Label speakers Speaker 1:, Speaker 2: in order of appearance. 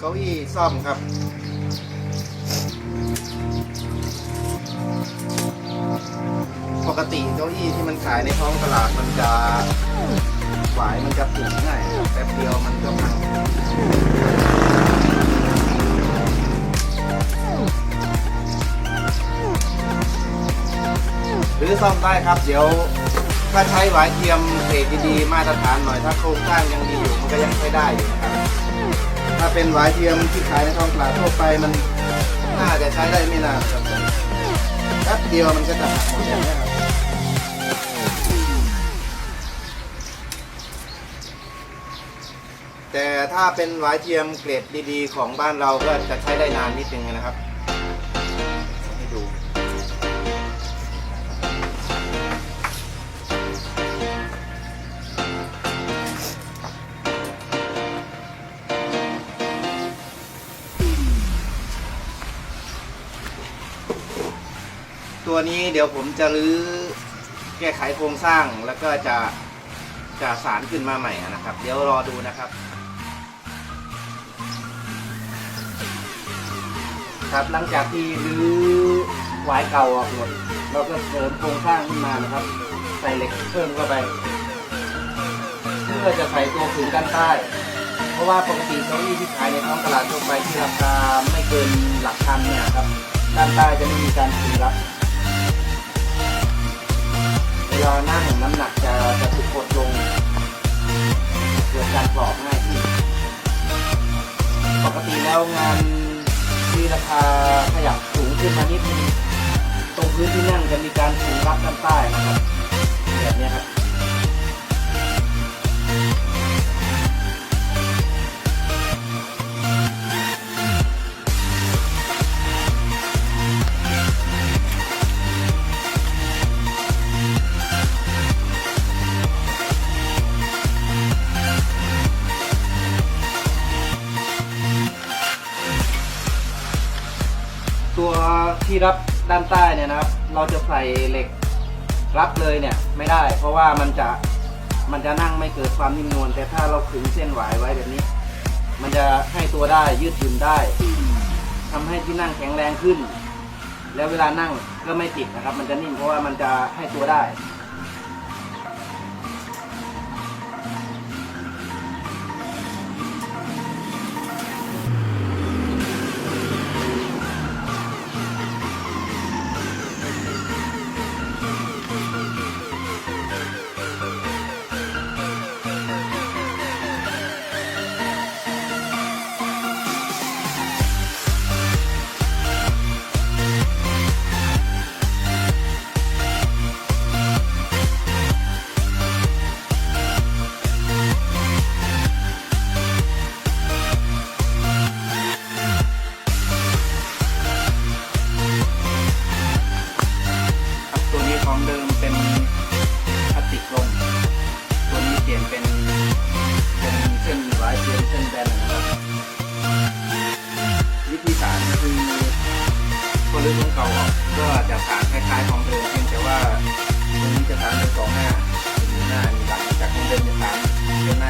Speaker 1: เก้าอี้ซ่อมครับปกติเก้าอี้ที่มันขายในท้องตลาดมันจะหวายมันจะผุง่ายแป๊บเดียวมันก็พังหรือซ่อมได้ครับ เดี๋ยวถ้าใช้หวายเทียมเกรดดีๆมาตรฐานหน่อยถ้าโครงสร้างยังดีอยู่มันก็ยังใช้ได้อยู่นะครับ ถ้าเป็นหวายเทียมที่ขายในท้องตลาดทั่วไปมันน่าจะใช้ได้ไม่นานครับแป๊บเดียวมันก็จะหักหมดอย่างนี้ครับแต่ถ้าเป็นหวายเทียมเกรดดีๆ ของบ้านเราก็จะใช้ได้นานนิดนึงนะครับ ตัวนี้เดี๋ยวผมจะรื้อแก้ไขโครงสร้างแล้วก็จะจะสารขึ้นมาใหม่นะครับ เดี๋ยวรอดูนะครับ ครับหลังจากที่รื้อหวายเก่าออกหมดเราก็เสริมโครงสร้างขึ้นมานะครับ ใส่เหล็กเพิ่มเข้าไป เพื่อจะใส่ตัวขึงด้านใต้ เพราะว่าปกติเก้าอี้ที่ขายในท้องตลาดทั่วไปที่ราคาไม่เกินหลักพันเนี่ยครับด้านใต้จะไม่มีการขึงรับ วลานั่งน้ำหนักจะจะถูกกดลงเกิดการกรอบง่ายขึ้นปกติแล้วงานที่ราคาขยับสูงขึ้นมานิดนึงตรงพื้นที่นั่งจะมีการถึงรับด้านใต้นะครับแบบนี้ครับ ตัวที่รับด้านใต้เนี่ยนะครับ เราจะใส่เหล็กรับเลยเนี่ยไม่ได้ เพราะว่ามันจะมันจะนั่งไม่เกิดความนิ่มนวลแต่ถ้าเราขึงเส้นหวายไว้แบบนี้ มันจะให้ตัวได้ยืดหยุ่นได้ทำให้ที่นั่งแข็งแรงขึ้น แล้วเวลานั่งก็ไม่ติดนะครับ มันจะนิ่มเพราะว่ามันจะให้ตัวได้ ก็จะถารคล้ายๆของเดิมเพียงแต่ว่ามันนี้จะถางเป็นสองหน้ามีหน้ามีหลังจากของเดิมจะถารเป็นหน้า